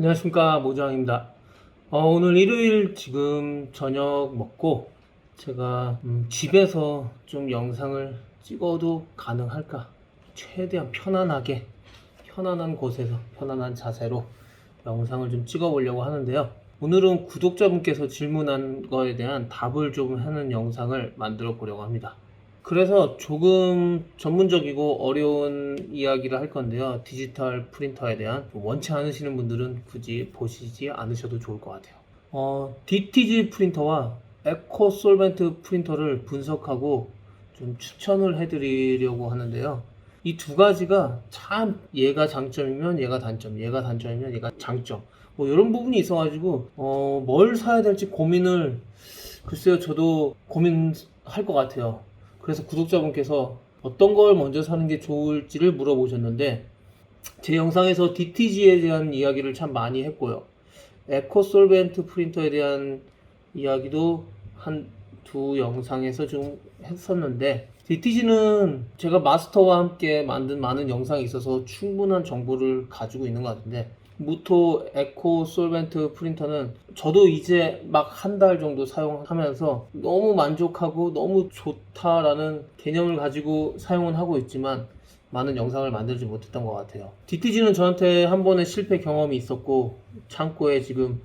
안녕하십니까 모장입니다. 어, 오늘 일요일 지금 저녁 먹고 제가 음, 집에서 좀 영상을 찍어도 가능할까? 최대한 편안하게 편안한 곳에서 편안한 자세로 영상을 좀 찍어보려고 하는데요. 오늘은 구독자분께서 질문한 거에 대한 답을 좀 하는 영상을 만들어 보려고 합니다. 그래서 조금 전문적이고 어려운 이야기를 할 건데요. 디지털 프린터에 대한 원치 않으시는 분들은 굳이 보시지 않으셔도 좋을 것 같아요. 어, DTG 프린터와 에코 솔벤트 프린터를 분석하고 좀 추천을 해드리려고 하는데요. 이 두 가지가 참 얘가 장점이면 얘가 단점, 얘가 단점이면 얘가 장점. 뭐 이런 부분이 있어가지고 어, 뭘 사야 될지 고민을 글쎄요 저도 고민할 것 같아요. 그래서 구독자분께서 어떤 걸 먼저 사는 게 좋을지를 물어보셨는데 제 영상에서 DTG에 대한 이야기를 참 많이 했고요. 에코 솔벤트 프린터에 대한 이야기도 한 두 영상에서 좀 했었는데 DTG는 제가 마스터와 함께 만든 많은 영상이 있어서 충분한 정보를 가지고 있는 것 같은데 무토 에코 솔벤트 프린터는 저도 이제 막 한 달 정도 사용하면서 너무 만족하고 너무 좋다라는 개념을 가지고 사용은 하고 있지만 많은 영상을 만들지 못했던 것 같아요. DTG는 저한테 한 번의 실패 경험이 있었고 창고에 지금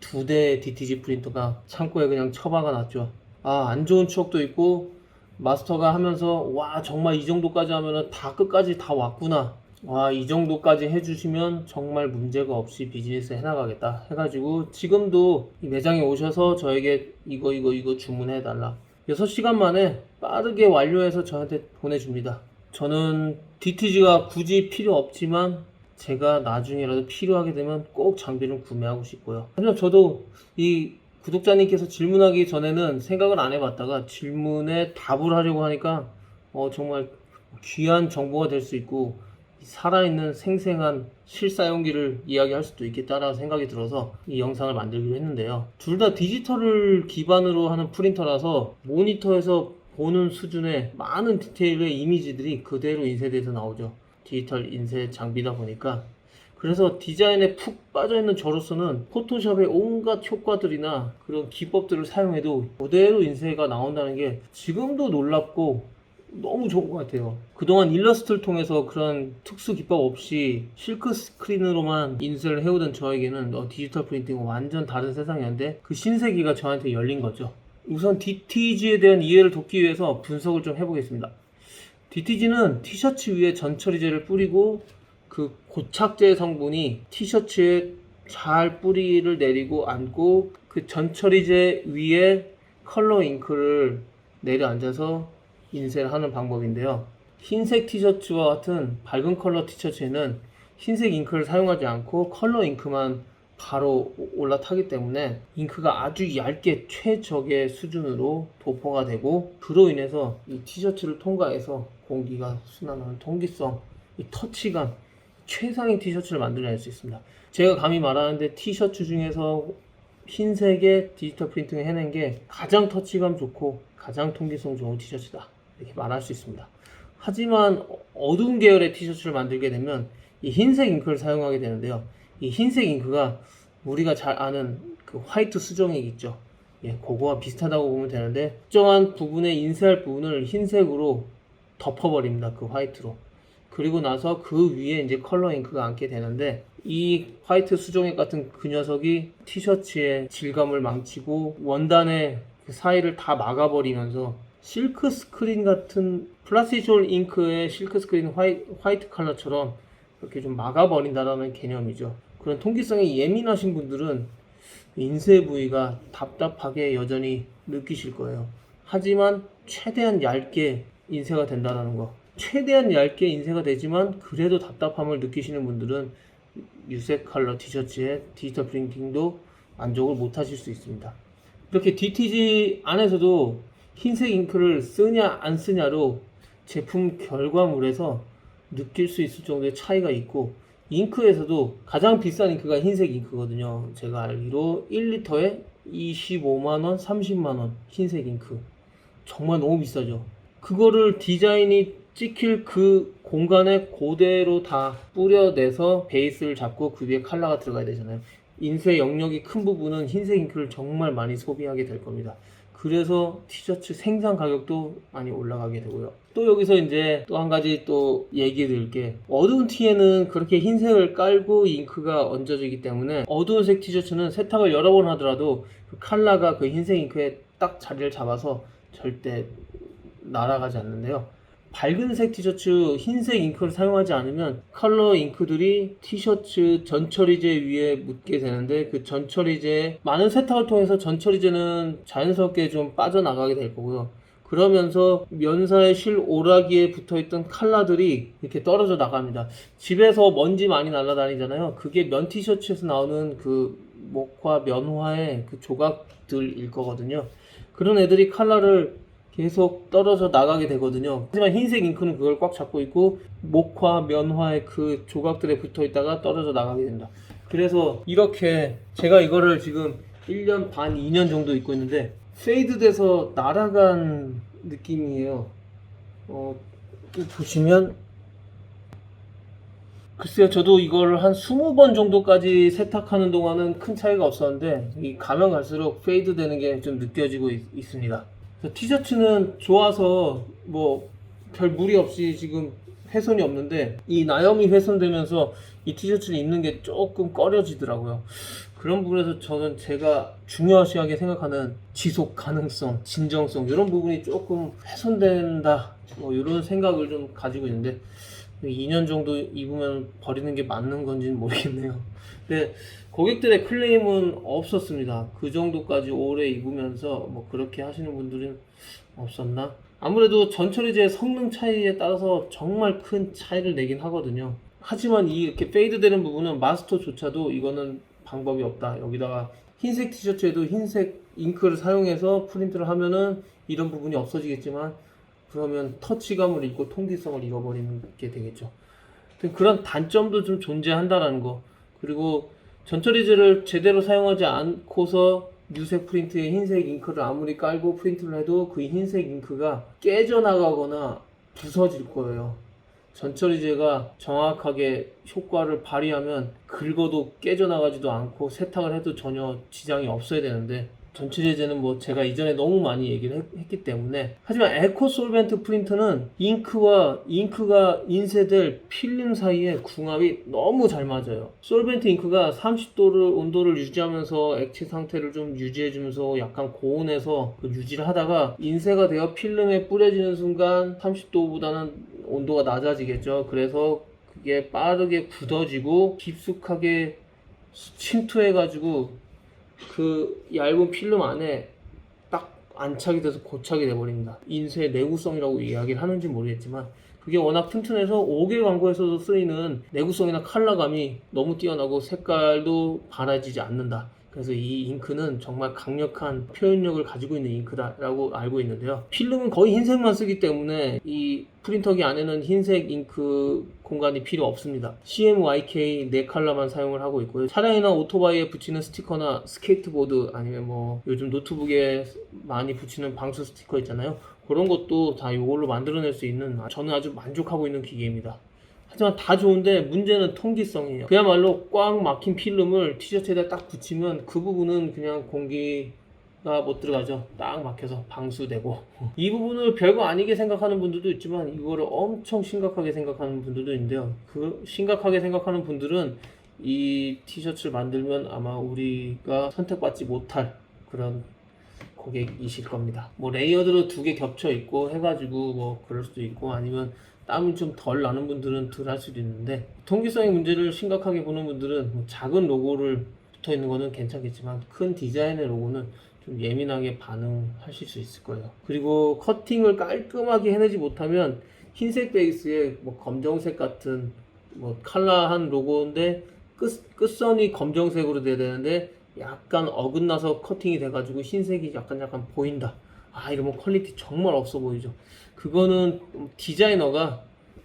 두 대의 DTG 프린터가 창고에 그냥 처박아 놨죠. 아, 안 좋은 추억도 있고 마스터가 하면서 와 정말 이 정도까지 하면은 다 끝까지 다 왔구나 와이 정도까지 해주시면 정말 문제가 없이 비즈니스 해나가겠다 해가지고 지금도 이 매장에 오셔서 저에게 이거 이거 이거 주문해 달라. 6시간 만에 빠르게 완료해서 저한테 보내줍니다. 저는 DTG가 굳이 필요 없지만 제가 나중에라도 필요하게 되면 꼭 장비를 구매하고 싶고요. 하지만 저도 이 구독자님께서 질문하기 전에는 생각을 안 해봤다가 질문에 답을 하려고 하니까 어, 정말 귀한 정보가 될 수 있고 살아있는 생생한 실사용기를 이야기할 수도 있겠다라는 생각이 들어서 이 영상을 만들기로 했는데요. 둘 다 디지털을 기반으로 하는 프린터라서 모니터에서 보는 수준의 많은 디테일의 이미지들이 그대로 인쇄돼서 나오죠. 디지털 인쇄 장비다 보니까 그래서 디자인에 푹 빠져있는 저로서는 포토샵의 온갖 효과들이나 그런 기법들을 사용해도 그대로 인쇄가 나온다는 게 지금도 놀랍고 너무 좋은 것 같아요. 그동안 일러스트를 통해서 그런 특수 기법 없이 실크 스크린으로만 인쇄를 해오던 저에게는 어, 디지털 프린팅은 완전 다른 세상이었는데 그 신세기가 저한테 열린 거죠. 우선 DTG에 대한 이해를 돕기 위해서 분석을 좀 해보겠습니다. DTG는 티셔츠 위에 전처리제를 뿌리고 그 고착제 성분이 티셔츠에 잘 뿌리를 내리고 앉고 그 전처리제 위에 컬러 잉크를 내려앉아서 인쇄를 하는 방법인데요. 흰색 티셔츠와 같은 밝은 컬러 티셔츠에는 흰색 잉크를 사용하지 않고 컬러 잉크만 바로 올라타기 때문에 잉크가 아주 얇게 최적의 수준으로 도포가 되고 그로 인해서 이 티셔츠를 통과해서 공기가 순환하는 통기성, 이 터치감, 최상의 티셔츠를 만들어낼 수 있습니다. 제가 감히 말하는데 티셔츠 중에서 흰색의 디지털 프린팅을 해낸 게 가장 터치감 좋고 가장 통기성 좋은 티셔츠다. 이렇게 말할 수 있습니다. 하지만 어두운 계열의 티셔츠를 만들게 되면 이 흰색 잉크를 사용하게 되는데요. 이 흰색 잉크가 우리가 잘 아는 그 화이트 수정액 있죠. 예, 그거와 비슷하다고 보면 되는데 특정한 부분에 인쇄할 부분을 흰색으로 덮어버립니다. 그 화이트로. 그리고 나서 그 위에 이제 컬러 잉크가 앉게 되는데 이 화이트 수정액 같은 그 녀석이 티셔츠의 질감을 망치고 원단의 그 사이를 다 막아버리면서 실크 스크린 같은 플라스티졸 잉크의 실크 스크린 화이, 화이트 컬러처럼 이렇게 좀 막아버린다라는 개념이죠. 그런 통기성에 예민하신 분들은 인쇄 부위가 답답하게 여전히 느끼실 거예요. 하지만 최대한 얇게 인쇄가 된다는 거. 최대한 얇게 인쇄가 되지만 그래도 답답함을 느끼시는 분들은 유색 컬러 티셔츠에 디지털 프린팅도 만족을 못 하실 수 있습니다. 이렇게 DTG 안에서도 흰색 잉크를 쓰냐 안 쓰냐로 제품 결과물에서 느낄 수 있을 정도의 차이가 있고 잉크에서도 가장 비싼 잉크가 흰색 잉크거든요. 제가 알기로 1리터에 25만원, 30만원 흰색 잉크. 정말 너무 비싸죠. 그거를 디자인이 찍힐 그 공간에 그대로 다 뿌려내서 베이스를 잡고 그 위에 컬러가 들어가야 되잖아요. 인쇄 영역이 큰 부분은 흰색 잉크를 정말 많이 소비하게 될 겁니다. 그래서 티셔츠 생산 가격도 많이 올라가게 되고요. 또 여기서 이제 또 한 가지 또 얘기 드릴 게 어두운 티에는 그렇게 흰색을 깔고 잉크가 얹어지기 때문에 어두운 색 티셔츠는 세탁을 여러 번 하더라도 그 컬러가 그 흰색 잉크에 딱 자리를 잡아서 절대 날아가지 않는데요. 밝은색 티셔츠 흰색 잉크를 사용하지 않으면 컬러 잉크들이 티셔츠 전처리제 위에 묻게 되는데 그 전처리제 많은 세탁을 통해서 전처리제는 자연스럽게 좀 빠져나가게 될 거고요. 그러면서 면사의 실 오라기에 붙어있던 컬러들이 이렇게 떨어져 나갑니다. 집에서 먼지 많이 날아다니잖아요. 그게 면 티셔츠에서 나오는 그 목화 면화의 그 조각들일 거거든요. 그런 애들이 컬러를 계속 떨어져 나가게 되거든요. 하지만 흰색 잉크는 그걸 꽉 잡고 있고 목화, 면화의 그 조각들에 붙어 있다가 떨어져 나가게 된다. 그래서 이렇게 제가 이거를 지금 1년 반, 2년 정도 입고 있는데 페이드 돼서 날아간 느낌이에요. 어, 또 보시면 글쎄요, 저도 이걸 한 20번 정도까지 세탁하는 동안은 큰 차이가 없었는데 이 가면 갈수록 페이드 되는 게 좀 느껴지고 있, 습니다 티셔츠는 좋아서 뭐 별 무리 없이 지금 훼손이 없는데 이 나염이 훼손되면서 이 티셔츠를 입는 게 조금 꺼려지더라고요. 그런 부분에서 저는 제가 중요시하게 생각하는 지속 가능성, 진정성 이런 부분이 조금 훼손된다. 뭐 이런 생각을 좀 가지고 있는데 2년 정도 입으면 버리는 게 맞는 건지는 모르겠네요. 근데 고객들의 클레임은 없었습니다. 그 정도까지 오래 입으면서 뭐 그렇게 하시는 분들은 없었나? 아무래도 전처리제의 성능 차이에 따라서 정말 큰 차이를 내긴 하거든요. 하지만 이 이렇게 페이드 되는 부분은 마스터조차도 이거는 방법이 없다. 여기다가 흰색 티셔츠에도 흰색 잉크를 사용해서 프린트를 하면은 이런 부분이 없어지겠지만 그러면 터치감을 잃고 통기성을 잃어버리는 게 되겠죠. 그런 단점도 좀 존재한다라는 거. 그리고 전처리제를 제대로 사용하지 않고서 유색 프린트에 흰색 잉크를 아무리 깔고 프린트를 해도 그 흰색 잉크가 깨져나가거나 부서질 거예요. 전처리제가 정확하게 효과를 발휘하면 긁어도 깨져나가지도 않고 세탁을 해도 전혀 지장이 없어야 되는데 전처리제는 뭐 제가 이전에 너무 많이 얘기를 했, 기 때문에. 하지만 에코 솔벤트 프린트는 잉크와 잉크가 인쇄될 필름 사이에 궁합이 너무 잘 맞아요. 솔벤트 잉크가 30도를 온도를 유지하면서 액체 상태를 좀 유지해주면서 약간 고온에서 그 유지를 하다가 인쇄가 되어 필름에 뿌려지는 순간 30도보다는 온도가 낮아지겠죠. 그래서 그게 빠르게 굳어지고 깊숙하게 침투해가지고 그 얇은 필름 안에 딱 안착이 돼서 고착이 돼버립니다. 인쇄 내구성이라고 이야기를 하는지 모르겠지만 그게 워낙 튼튼해서 5개 광고에서도 쓰이는 내구성이나 컬러감이 너무 뛰어나고 색깔도 바라지지 않는다. 그래서 이 잉크는 정말 강력한 표현력을 가지고 있는 잉크다라고 알고 있는데요. 필름은 거의 흰색만 쓰기 때문에 이 프린터기 안에는 흰색 잉크 공간이 필요 없습니다. CMYK 네 컬러만 사용을 하고 있고요. 차량이나 오토바이에 붙이는 스티커나 스케이트보드 아니면 뭐 요즘 노트북에 많이 붙이는 방수 스티커 있잖아요. 그런 것도 다 이걸로 만들어낼 수 있는 저는 아주 만족하고 있는 기계입니다. 하지만 다 좋은데 문제는 통기성이에요. 그야말로 꽉 막힌 필름을 티셔츠에다 딱 붙이면 그 부분은 그냥 공기 가 못 들어가죠. 딱 막혀서 방수되고. 이 부분을 별거 아니게 생각하는 분들도 있지만 이거를 엄청 심각하게 생각하는 분들도 있는데요. 그 심각하게 생각하는 분들은 이 티셔츠를 만들면 아마 우리가 선택받지 못할 그런 고객이실 겁니다. 뭐 레이어드로 두 개 겹쳐 있고 해가지고 뭐 그럴 수도 있고 아니면 땀이 좀 덜 나는 분들은 덜 할 수도 있는데 통기성의 문제를 심각하게 보는 분들은 뭐 작은 로고를 붙어 있는 거는 괜찮겠지만 큰 디자인의 로고는 좀 예민하게 반응하실 수 있을 거예요. 그리고 커팅을 깔끔하게 해내지 못하면 흰색 베이스에 뭐 검정색 같은 뭐 컬러한 로고인데 끝, 끝선이 검정색으로 돼야 되는데 약간 어긋나서 커팅이 돼가지고 흰색이 약간 약간 보인다. 아 이러면 퀄리티 정말 없어 보이죠. 그거는 디자이너가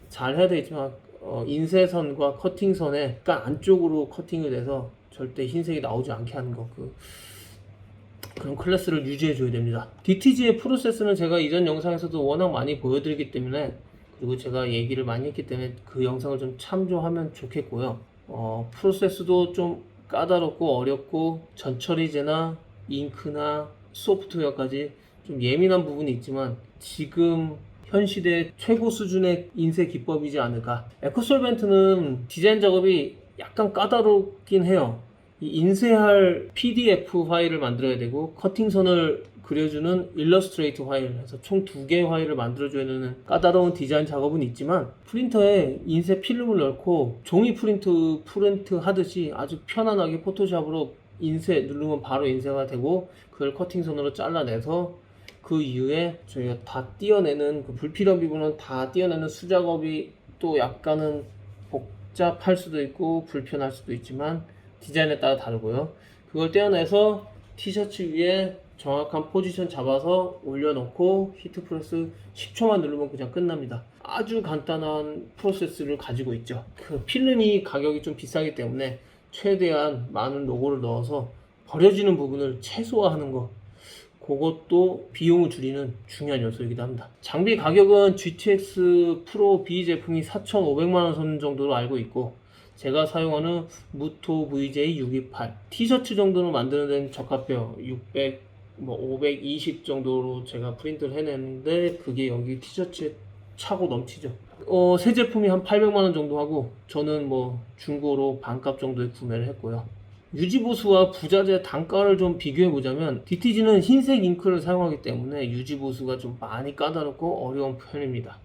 잘 해야 되겠지만 어, 인쇄선과 커팅선에 약간 안쪽으로 커팅을 해서 절대 흰색이 나오지 않게 하는 거 그, 그런 클래스를 유지해 줘야 됩니다. DTG의 프로세스는 제가 이전 영상에서도 워낙 많이 보여드리기 때문에 그리고 제가 얘기를 많이 했기 때문에 그 영상을 좀 참조하면 좋겠고요. 어, 프로세스도 좀 까다롭고 어렵고 전처리제나 잉크나 소프트웨어까지 좀 예민한 부분이 있지만 지금 현 시대 최고 수준의 인쇄 기법이지 않을까. 에코솔벤트는 디자인 작업이 약간 까다롭긴 해요. 이 인쇄할 PDF 파일을 만들어야 되고 커팅선을 그려주는 일러스트레이트 파일 해서 총 두 개의 파일을 만들어줘야 되는 까다로운 디자인 작업은 있지만 프린터에 인쇄 필름을 넣고 종이 프린트 프린트 하듯이 아주 편안하게 포토샵으로 인쇄 누르면 바로 인쇄가 되고 그걸 커팅선으로 잘라내서 그 이후에 저희가 다 띄어내는 그 불필요한 부분은 다 띄어내는 수작업이 또 약간은 복잡할 수도 있고 불편할 수도 있지만 디자인에 따라 다르고요. 그걸 떼어내서 티셔츠 위에 정확한 포지션 잡아서 올려놓고 히트 프레스 10초만 누르면 그냥 끝납니다. 아주 간단한 프로세스를 가지고 있죠. 그 필름이 가격이 좀 비싸기 때문에 최대한 많은 로고를 넣어서 버려지는 부분을 최소화하는 거 그것도 비용을 줄이는 중요한 요소이기도 합니다. 장비 가격은 GTX 프로 B 제품이 4,500만원 선 정도로 알고 있고 제가 사용하는 무토 VJ628 티셔츠 정도로 만드는 데는 적합해요. 600, 뭐 520 정도로 제가 프린트를 해냈는데 그게 여기 티셔츠에 차고 넘치죠. 어, 새 제품이 한 800만원 정도 하고 저는 뭐 중고로 반값 정도에 구매를 했고요. 유지보수와 부자재 단가를 좀 비교해 보자면 DTG는 흰색 잉크를 사용하기 때문에 유지보수가 좀 많이 까다롭고 어려운 편입니다.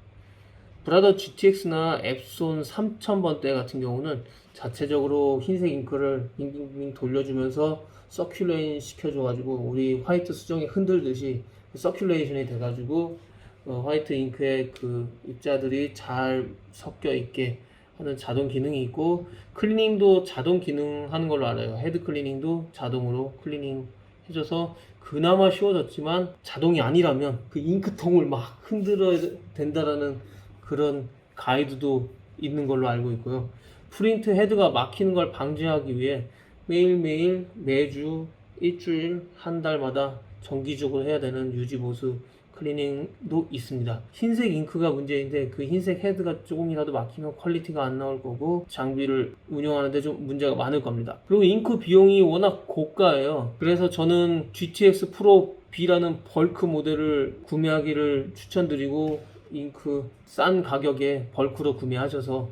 브라더 GTX나 앱손 3000번대 같은 경우는 자체적으로 흰색 잉크를 빙빙빙 돌려주면서 서큘레이션 시켜줘가지고 우리 화이트 수정이 흔들듯이 서큘레이션이 돼가지고 어, 화이트 잉크의 그 입자들이 잘 섞여 있게 하는 자동 기능이 있고 클리닝도 자동 기능 하는 걸로 알아요. 헤드 클리닝도 자동으로 클리닝 해줘서 그나마 쉬워졌지만 자동이 아니라면 그 잉크통을 막 흔들어야 된다라는 그런 가이드도 있는 걸로 알고 있고요. 프린트 헤드가 막히는 걸 방지하기 위해 매일매일 매주 일주일 한 달마다 정기적으로 해야 되는 유지 보수 클리닝도 있습니다. 흰색 잉크가 문제인데 그 흰색 헤드가 조금이라도 막히면 퀄리티가 안 나올 거고 장비를 운영하는데 좀 문제가 많을 겁니다. 그리고 잉크 비용이 워낙 고가예요. 그래서 저는 GTX 프로 B라는 벌크 모델을 구매하기를 추천드리고 잉크 싼 가격에 벌크로 구매하셔서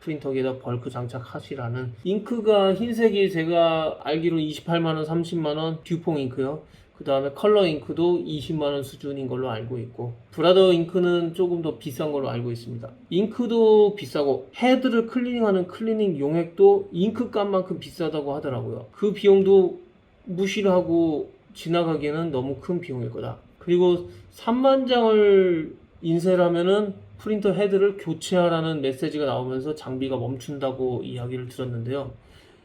프린터기에다 벌크 장착하시라는 잉크가 흰색이 제가 알기로 28만원, 30만원 듀퐁 잉크요. 그 다음에 컬러 잉크도 20만원 수준인 걸로 알고 있고 브라더 잉크는 조금 더 비싼 걸로 알고 있습니다. 잉크도 비싸고 헤드를 클리닝하는 클리닝 용액도 잉크 값만큼 비싸다고 하더라고요. 그 비용도 무시를 하고 지나가기에는 너무 큰 비용일 거다. 그리고 3만 장을 인쇄를 하면은 프린터 헤드를 교체하라는 메시지가 나오면서 장비가 멈춘다고 이야기를 들었는데요.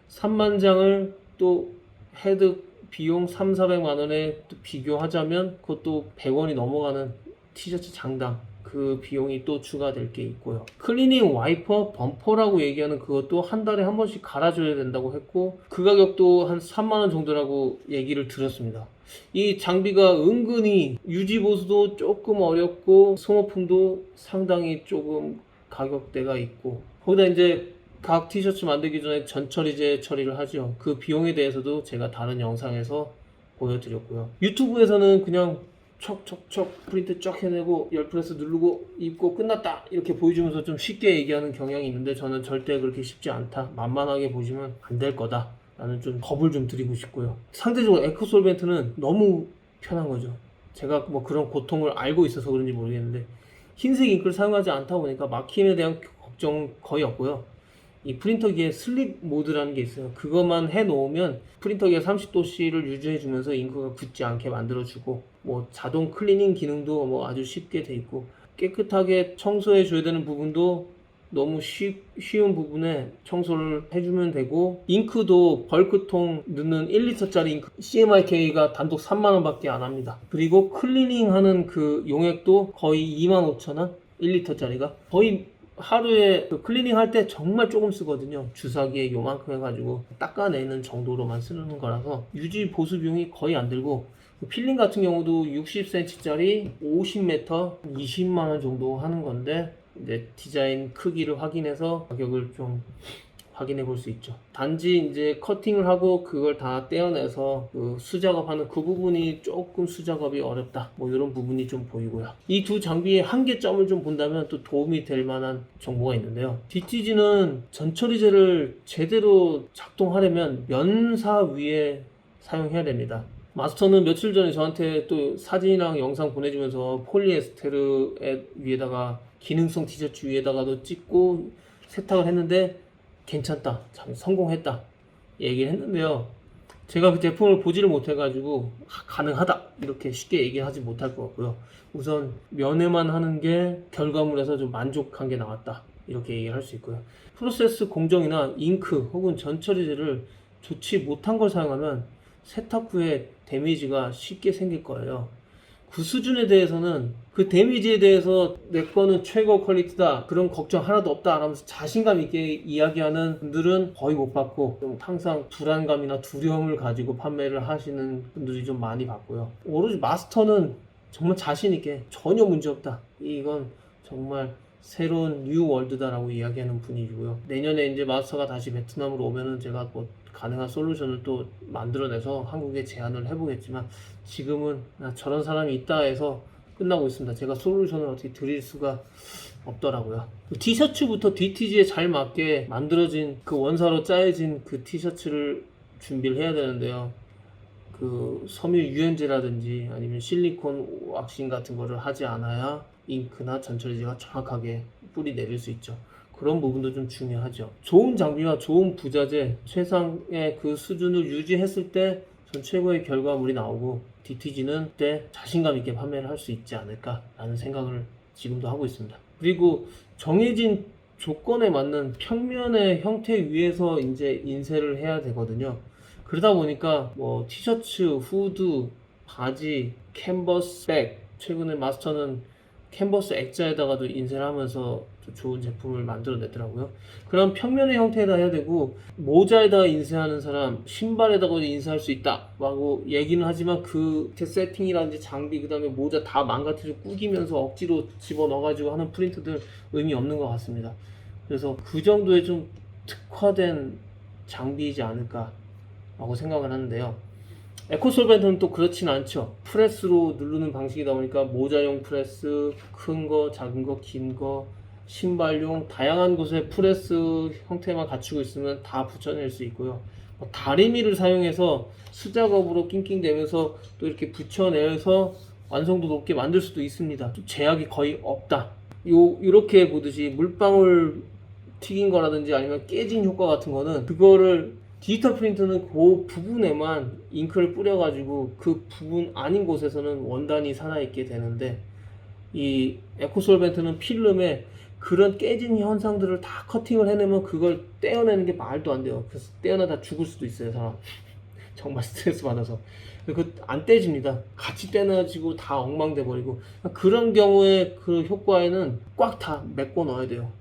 3만 장을 또 헤드 비용 3, 400만 원에 또 비교하자면 그것도 100원이 넘어가는 티셔츠 장당 그 비용이 또 추가될 게 있고요. 클리닝 와이퍼 범퍼라고 얘기하는 그것도 한 달에 한 번씩 갈아줘야 된다고 했고 그 가격도 한 3만 원 정도라고 얘기를 들었습니다. 이 장비가 은근히 유지 보수도 조금 어렵고 소모품도 상당히 조금 가격대가 있고 거기다 이제 각 티셔츠 만들기 전에 전처리제 처리를 하죠. 그 비용에 대해서도 제가 다른 영상에서 보여드렸고요. 유튜브에서는 그냥 척척척 프린트 쫙 해내고 열 프레스 누르고 입고 끝났다 이렇게 보여주면서 좀 쉽게 얘기하는 경향이 있는데 저는 절대 그렇게 쉽지 않다. 만만하게 보시면 안 될 거다. 라는 좀 겁을 좀 드리고 싶고요. 상대적으로 에코솔벤트는 너무 편한 거죠. 제가 뭐 그런 고통을 알고 있어서 그런지 모르겠는데 흰색 잉크를 사용하지 않다 보니까 막힘에 대한 걱정 거의 없고요 이 프린터기에 슬립 모드라는 게 있어요. 그것만 해 놓으면 프린터기가 30도씨를 유지해 주면서 잉크가 굳지 않게 만들어 주고 뭐 자동 클리닝 기능도 뭐 아주 쉽게 돼 있고 깨끗하게 청소해 줘야 되는 부분도 너무 쉬, 쉬운 부분에 청소를 해주면 되고 잉크도 벌크통 넣는 1리터짜리 잉크 CMYK가 단독 3만원 밖에 안 합니다. 그리고 클리닝 하는 그 용액도 거의 25,000원? 1리터짜리가? 거의 하루에 그 클리닝 할 때 정말 조금 쓰거든요. 주사기에 요만큼 해가지고 닦아내는 정도로만 쓰는 거라서 유지 보수 비용이 거의 안 들고 그 필링 같은 경우도 60cm짜리 50m 20만원 정도 하는 건데 이제 디자인 크기를 확인해서 가격을 좀 확인해 볼 수 있죠. 단지 이제 커팅을 하고 그걸 다 떼어내서 그 수작업하는 그 부분이 조금 수작업이 어렵다. 뭐 이런 부분이 좀 보이고요. 이 두 장비의 한계점을 좀 본다면 또 도움이 될 만한 정보가 있는데요. DTG는 전처리제를 제대로 작동하려면 면사 위에 사용해야 됩니다. 마스터는 며칠 전에 저한테 또 사진이랑 영상 보내주면서 폴리에스테르 위에다가 기능성 티셔츠 위에다가도 찍고 세탁을 했는데 괜찮다, 참 성공했다 얘기를 했는데요. 제가 그 제품을 보지를 못해가지고 가- 가능하다 이렇게 쉽게 얘기하지 못할 것 같고요. 우선 면회만 하는 게 결과물에서 좀 만족한 게 나왔다 이렇게 얘기를 할 수 있고요. 프로세스 공정이나 잉크 혹은 전처리제를 좋지 못한 걸 사용하면 세탁 후에 데미지가 쉽게 생길 거예요. 그 수준에 대해서는 그 데미지에 대해서 내 거는 최고 퀄리티다 그런 걱정 하나도 없다 하면서 자신감 있게 이야기하는 분들은 거의 못 봤고 좀 항상 불안감이나 두려움을 가지고 판매를 하시는 분들이 좀 많이 봤고요. 오로지 마스터는 정말 자신 있게 전혀 문제 없다. 이건 정말 새로운 뉴 월드다라고 이야기하는 분이고요. 내년에 이제 마스터가 다시 베트남으로 오면은 제가 뭐 가능한 솔루션을 또 만들어내서 한국에 제안을 해보겠지만 지금은 아, 저런 사람이 있다 해서 끝나고 있습니다. 제가 솔루션을 어떻게 드릴 수가 없더라고요. 그 티셔츠부터 DTG에 잘 맞게 만들어진 그 원사로 짜여진 그 티셔츠를 준비를 해야 되는데요. 그 섬유 유연제라든지 아니면 실리콘 왁싱 같은 거를 하지 않아야 잉크나 전처리제가 정확하게 뿌리 내릴 수 있죠. 그런 부분도 좀 중요하죠. 좋은 장비와 좋은 부자재, 최상의 그 수준을 유지했을 때 전 최고의 결과물이 나오고 DTG는 그때 자신감 있게 판매를 할 수 있지 않을까라는 생각을 지금도 하고 있습니다. 그리고 정해진 조건에 맞는 평면의 형태 위에서 이제 인쇄를 해야 되거든요. 그러다 보니까 뭐 티셔츠, 후드, 바지, 캔버스 백 최근에 마스터는 캔버스 액자에다가도 인쇄를 하면서 또 좋은 제품을 만들어 냈더라고요. 그럼 평면의 형태에다 해야 되고 모자에다가 인쇄하는 사람, 신발에다가 인쇄할 수 있다라고 얘기는 하지만 그 세팅이라든지 장비 그다음에 모자 다 망가뜨려 꾸기면서 억지로 집어 넣어가지고 하는 프린트들 의미 없는 것 같습니다. 그래서 그 정도의 좀 특화된 장비이지 않을까라고 생각을 하는데요. 에코솔벤트는 또 그렇진 않죠. 프레스로 누르는 방식이다 보니까 모자용 프레스, 큰 거, 작은 거, 긴 거, 신발용 다양한 곳에 프레스 형태만 갖추고 있으면 다 붙여낼 수 있고요. 뭐 다리미를 사용해서 수작업으로 낑낑대면서 또 이렇게 붙여내서 완성도 높게 만들 수도 있습니다. 좀 제약이 거의 없다. 요 이렇게 보듯이 물방울 튀긴 거라든지 아니면 깨진 효과 같은 거는 그거를 디지털 프린터는 그 부분에만 잉크를 뿌려가지고 그 부분 아닌 곳에서는 원단이 살아있게 되는데 이 에코솔벤트는 필름에 그런 깨진 현상들을 다 커팅을 해내면 그걸 떼어내는 게 말도 안 돼요. 그래서 떼어내다 죽을 수도 있어요, 사람. 정말 스트레스 받아서. 그 안 떼집니다. 같이 떼어지고 다 엉망돼 버리고 그런 경우에 그 효과에는 꽉 다 메꿔 넣어야 돼요.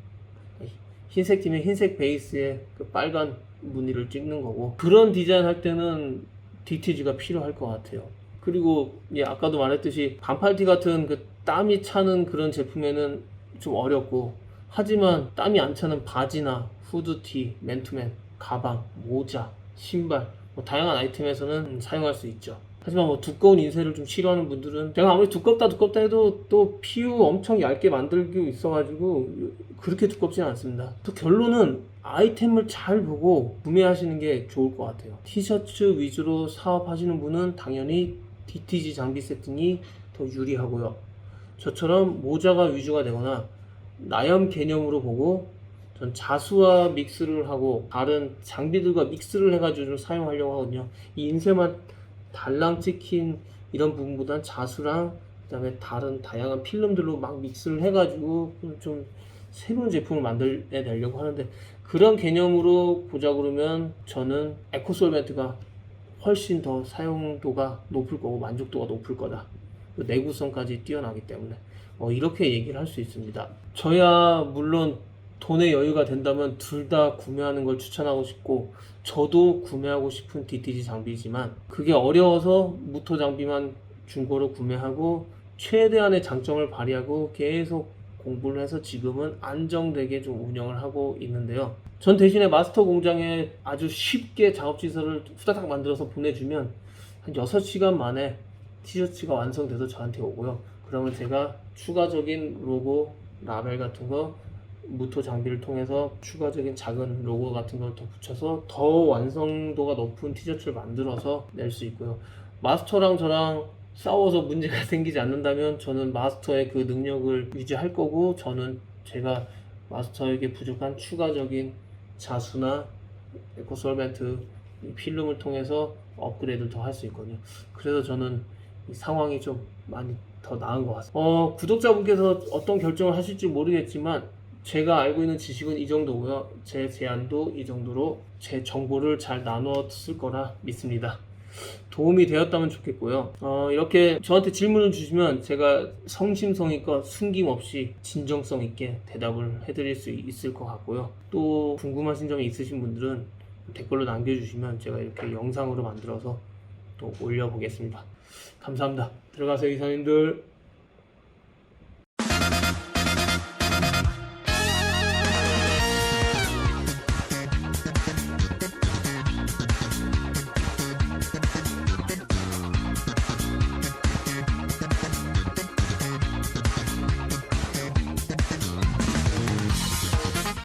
흰색 팀의 흰색 베이스에 그 빨간 무늬를 찍는 거고 그런 디자인 할 때는 DTG가 필요할 것 같아요. 그리고 예, 아까도 말했듯이 반팔티 같은 그 땀이 차는 그런 제품에는 좀 어렵고 하지만 땀이 안 차는 바지나 후드티, 맨투맨, 가방, 모자, 신발 뭐 다양한 아이템에서는 사용할 수 있죠. 하지만 뭐 두꺼운 인쇄를 좀 싫어하는 분들은 제가 아무리 두껍다 두껍다 해도 또 PU 엄청 얇게 만들고 있어가지고 그렇게 두껍지는 않습니다. 또 결론은 아이템을 잘 보고 구매하시는 게 좋을 것 같아요. 티셔츠 위주로 사업하시는 분은 당연히 DTG 장비 세팅이 더 유리하고요. 저처럼 모자가 위주가 되거나 나염 개념으로 보고 전 자수와 믹스를 하고 다른 장비들과 믹스를 해가지고 좀 사용하려고 하거든요. 이 인쇄만 달랑 찍힌 이런 부분보단 자수랑 그다음에 다른 다양한 필름들로 막 믹스를 해가지고 좀 새로운 제품을 만들어내려고 하는데 그런 개념으로 보자 그러면 저는 에코솔벤트가 훨씬 더 사용도가 높을 거고 만족도가 높을 거다. 그 내구성까지 뛰어나기 때문에 어, 이렇게 얘기를 할 수 있습니다. 저야 물론 돈의 여유가 된다면 둘 다 구매하는 걸 추천하고 싶고 저도 구매하고 싶은 DTG 장비지만 그게 어려워서 무토 장비만 중고로 구매하고 최대한의 장점을 발휘하고 계속 공부를 해서 지금은 안정되게 좀 운영을 하고 있는데요. 전 대신에 마스터 공장에 아주 쉽게 작업지서를 후다닥 만들어서 보내주면 한 6시간 만에 티셔츠가 완성돼서 저한테 오고요. 그러면 제가 추가적인 로고, 라벨 같은 거 무토 장비를 통해서 추가적인 작은 로고 같은 걸 더 붙여서 더 완성도가 높은 티셔츠를 만들어서 낼 수 있고요. 마스터랑 저랑 싸워서 문제가 생기지 않는다면 저는 마스터의 그 능력을 유지할 거고 저는 제가 마스터에게 부족한 추가적인 자수나 에코솔벤트 이 필름을 통해서 업그레이드를 더 할 수 있거든요. 그래서 저는 이 상황이 좀 많이 더 나은 것 같습니다. 어, 구독자분께서 어떤 결정을 하실지 모르겠지만 제가 알고 있는 지식은 이 정도고요. 제 제안도 이 정도로 제 정보를 잘 나눴을 거라 믿습니다. 도움이 되었다면 좋겠고요. 어, 이렇게 저한테 질문을 주시면 제가 성심성의껏 숨김없이 진정성 있게 대답을 해드릴 수 있을 것 같고요. 또 궁금하신 점이 있으신 분들은 댓글로 남겨주시면 제가 이렇게 영상으로 만들어서 또 올려보겠습니다. 감사합니다. 들어가세요, 이사님들.